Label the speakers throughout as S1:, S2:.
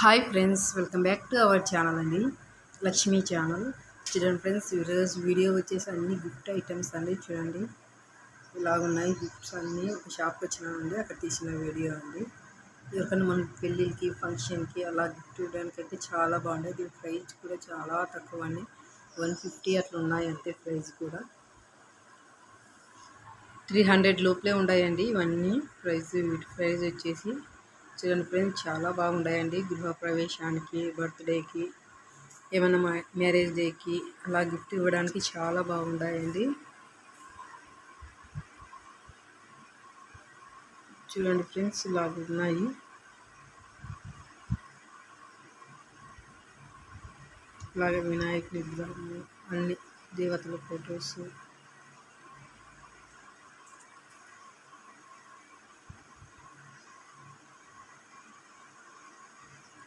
S1: Hi friends welcome back to our channel అండి. Lakshmi channel చూడండి friends ఈరోజు వీడియో వచ్చేసి అన్ని గిఫ్ట్ ఐటమ్స్ అండి చూడండి. ఇలాగున్నాయి గిఫ్ట్స్ అన్నీ. ఒక షాప్కి వచ్చినామండి అక్కడ తీసిన వీడియో అండి. ఎవరికైనా మన పెళ్ళిళ్ళకి ఫంక్షన్కి అలా గిఫ్ట్ ఇవ్వడానికి అయితే చాలా బాగుంటాయి. దీని ప్రైస్ కూడా చాలా తక్కువ అండి. వన్ ఫిఫ్టీ అట్లా ఉన్నాయి అంతే ప్రైస్ కూడా. త్రీ హండ్రెడ్ లోపలే ఉన్నాయండి ఇవన్నీ. ప్రైస్ వీటి ప్రైస్ వచ్చేసి చూడండి ఫ్రెండ్స్ చాలా బాగున్నాయండి గృహప్రవేశానికి బర్త్డేకి ఏమైనా మ్యారేజ్ డేకి అలా గిఫ్ట్ ఇవ్వడానికి చాలా బాగున్నాయండి చూడండి ఫ్రెండ్స్ ఇలా ఉన్నాయి. అలాగే వినాయకుడి విగ్రహము అన్ని దేవతల ఫొటోస్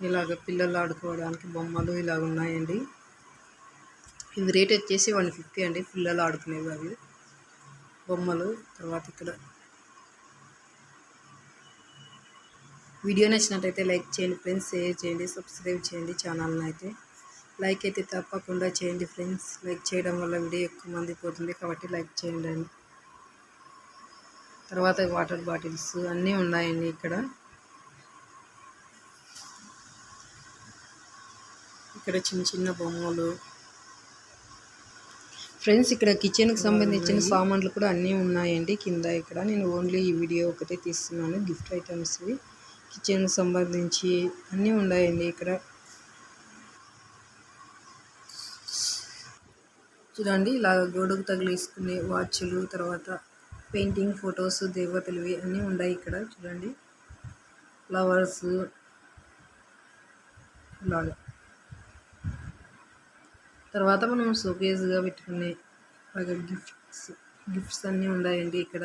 S1: ఇలాగ పిల్లలు ఆడుకోవడానికి బొమ్మలు ఇలాగ ఉన్నాయండి. ఇది రేట్ వచ్చేసి వన్ ఫిఫ్టీ అండి పిల్లలు ఆడుకునేవి అవి. బొమ్మలు తర్వాత ఇక్కడ. వీడియో నచ్చినట్టయితే లైక్ చేయండి ఫ్రెండ్స్ షేర్ చేయండి సబ్స్క్రైబ్ చేయండి ఛానల్ని అయితే. లైక్ అయితే తప్పకుండా చేయండి ఫ్రెండ్స్. లైక్ చేయడం వల్ల వీడియో ఎక్కువ మంది పోతుంది కాబట్టి లైక్ చేయండి తర్వాత వాటర్ బాటిల్స్ అన్నీ ఉన్నాయండి ఇక్కడ. ఇక్కడ చిన్న చిన్న బొమ్మలు. ఫ్రెండ్స్ ఇక్కడ కిచెన్కి సంబంధించిన సామాన్లు కూడా అన్నీ ఉన్నాయండి కింద ఇక్కడ. నేను ఓన్లీ ఈ వీడియో ఒకటే తీస్తున్నాను. గిఫ్ట్ ఐటమ్స్వి కిచెన్కి సంబంధించి అన్నీ ఉన్నాయండి ఇక్కడ. చూడండి ఇలా గోడకు తగిలేసుకునే వాచ్లు తర్వాత పెయింటింగ్ ఫొటోస్ దేవతలవి అన్నీ ఉన్నాయి ఇక్కడ. చూడండి ఫ్లవర్స్ ఇలాగా తర్వాత మనం షోకేస్గా పెట్టుకునే బాగా గిఫ్ట్స్ గిఫ్ట్స్ అన్నీ ఉన్నాయండి ఇక్కడ.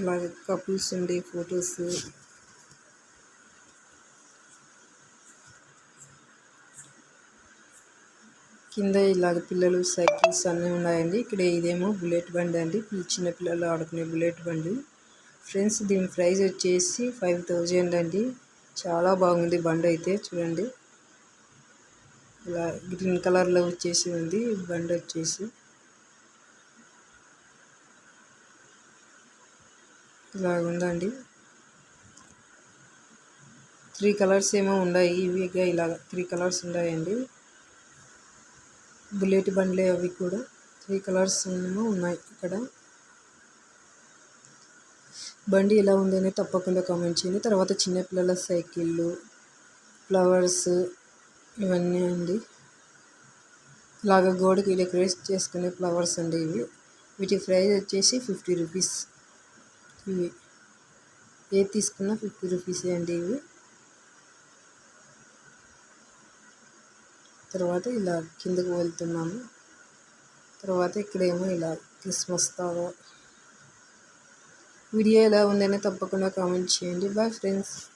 S1: ఇలాగ కపుల్స్ ఉండే ఫొటోస్ కింద ఇలాగ పిల్లలు సైకిల్స్ అన్నీ ఉన్నాయండి. ఇక్కడ ఇదేమో బుల్లెట్ బండి అండి. చిన్న పిల్లలు ఆడుకునే బుల్లెట్ బండి. ఫ్రెండ్స్ దీని ప్రైస్ వచ్చేసి ఫైవ్ థౌజండ్ అండి. చాలా బాగుంది బండి అయితే చూడండి. ఇలా గ్రీన్ కలర్లో వచ్చేసి ఉంది బండి వచ్చేసి. ఇలా ఉందండి. త్రీ కలర్స్ ఏమో ఉన్నాయి ఇవిగా ఇలా త్రీ కలర్స్ ఉన్నాయండి. బుల్లెట్ బండ్లే అవి కూడా త్రీ కలర్స్ ఏమో ఉన్నాయి ఇక్కడ. బండి ఎలా ఉందని తప్పకుండా కామెంట్ చేయండి. తర్వాత చిన్నపిల్లల సైకిళ్ళు ఫ్లవర్స్ ఇవన్నీ అండి. ఇలాగ గోడకి డెకరేట్ చేసుకునే ఫ్లవర్స్ అండి ఇవి. వీటి ప్రైస్ వచ్చేసి ఫిఫ్టీ రూపీస్. ఇవి. ఏది తీసుకున్నా ఫిఫ్టీ రూపీసే అండి ఇవి. తర్వాత ఇలా కిందకు వెళ్తున్నాము. తర్వాత ఇక్కడేమో ఇలా క్రిస్మస్ తాగా వీడియో ఎలా ఉందనే తప్పకుండా కామెంట్ చేయండి. Bye friends.